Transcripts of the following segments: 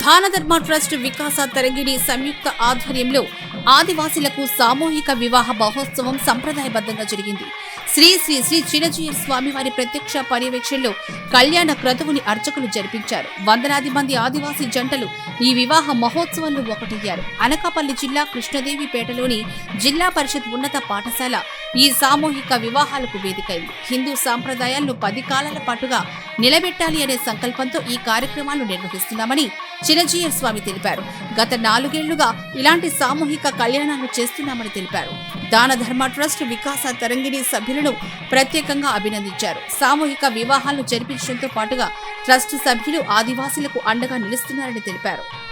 Danadharma trust వికాస తరంగిణి సంయుక్త ఆధ్వర్యంలో ఆదివాసీలకు సామూహిక వివాహ మహోత్సవం సంప్రదాయబద్ధంగా జరిగింది. శ్రీ శ్రీ శ్రీ చిన్నజీయర్ స్వామివారి ప్రత్యక్ష పర్యవేక్షణలో కళ్యాణ క్రతువుని అర్చకులు జరిపించారు. వందలాది మంది ఆదివాసీ జంటలు ఈ వివాహ మహోత్సవంలో ఒకటయ్యారు. అనకాపల్లి జిల్లా కృష్ణదేవిపేటలోని జిల్లా పరిషత్ ఉన్నత పాఠశాల ఈ సామూహిక వివాహాలకు వేదికైంది. హిందూ సాంప్రదాయాలను పది కాలాల పాటుగా నిలబెట్టాలి అనే సంకల్పంతో ఈ కార్యక్రమాలు నిర్వహిస్తున్నామని చిన్నజీయర్ స్వామి తెలిపారు. గత నాలుగేళ్ళుగా ఇలాంటి సామూహిక కళ్యాణాలు చేస్తున్నామని తెలిపారు. దాన ధర్మ ట్రస్ట్ వికాస తరంగిణి సభ్యులను ప్రత్యేకంగా అభినందించారు. సామూహిక వివాహాలు జరిపించడంతో పాటుగా ట్రస్ట్ సభ్యులు ఆదివాసీలకు అండగా నిలుస్తున్నారని తెలిపారు.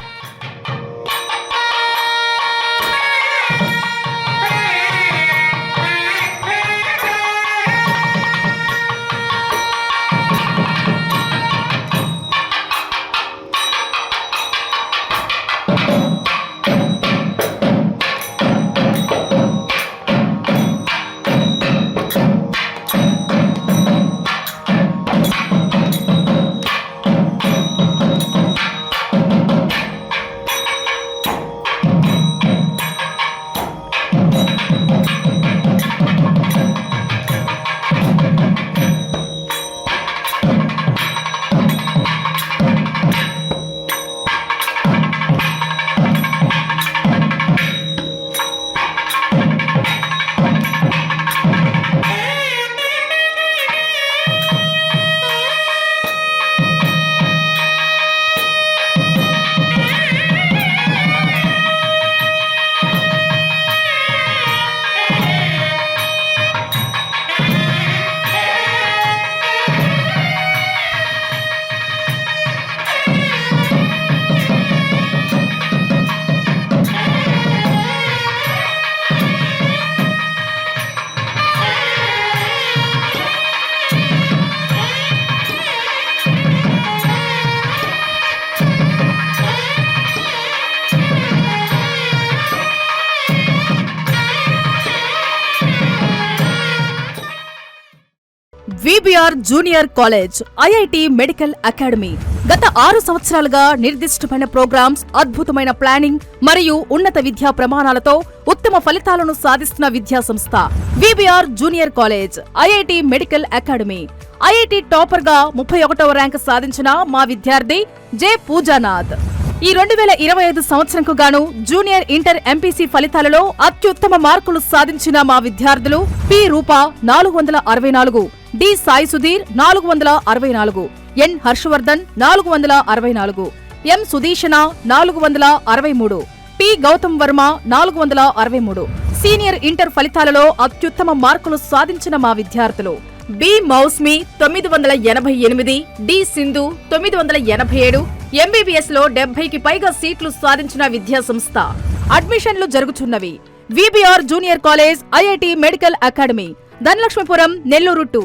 VBR junior college IIT medical academy. గత ఆరు సంవత్సరాలుగా నిర్దిష్టమైన ప్రోగ్రామ్స్ అద్భుతమైన ప్లానింగ్ మరియు ఉన్నత విద్యా ప్రమాణాలతో ఉత్తమ ఫలితాలను సాధిస్తున్న విద్యా సంస్థ VBR junior college IIT medical academy. IIT టాపర్గా ముప్పై ఒకటవ ర్యాంక్ సాధించిన మా విద్యార్థి జె. పూజానాథ్. ఈ రెండు వేల ఇరవై ఐదు సంవత్సరంకు గాను జూనియర్ ఇంటర్ ఎంపీసీ ఫలితాలలో అత్యుత్తమ మార్కులు సాధించిన మా విద్యార్థులు పి రూప నాలుగు వందల అరవై నాలుగు డి సాయి సుధీర్ నాలుగు వందల అరవై నాలుగు ఎన్ హర్షవర్ధన్ నాలుగు వందల అరవై నాలుగు ఎం సుదీషణ నాలుగు వందల అరవై మూడు పి గౌతమ్ వర్మ నాలుగు వందల అరవై మూడు. సీనియర్ ఇంటర్ ఫలితాలలో అత్యుత్తమ మార్కులు సాధించిన మా విద్యార్థులు బి మౌస్మి తొమ్మిది వందల ఎనభై ఎనిమిది డి సింధు తొమ్మిది వందల ఎనభై ఏడు ఎంబీబీఎస్లో డెబ్బైకి పైగా సీట్లు సాధించిన విద్యా సంస్థ అడ్మిషన్లు జరుగుతున్నవి. VBR junior college IIT medical academy Dhanalakshmipuram Nellore two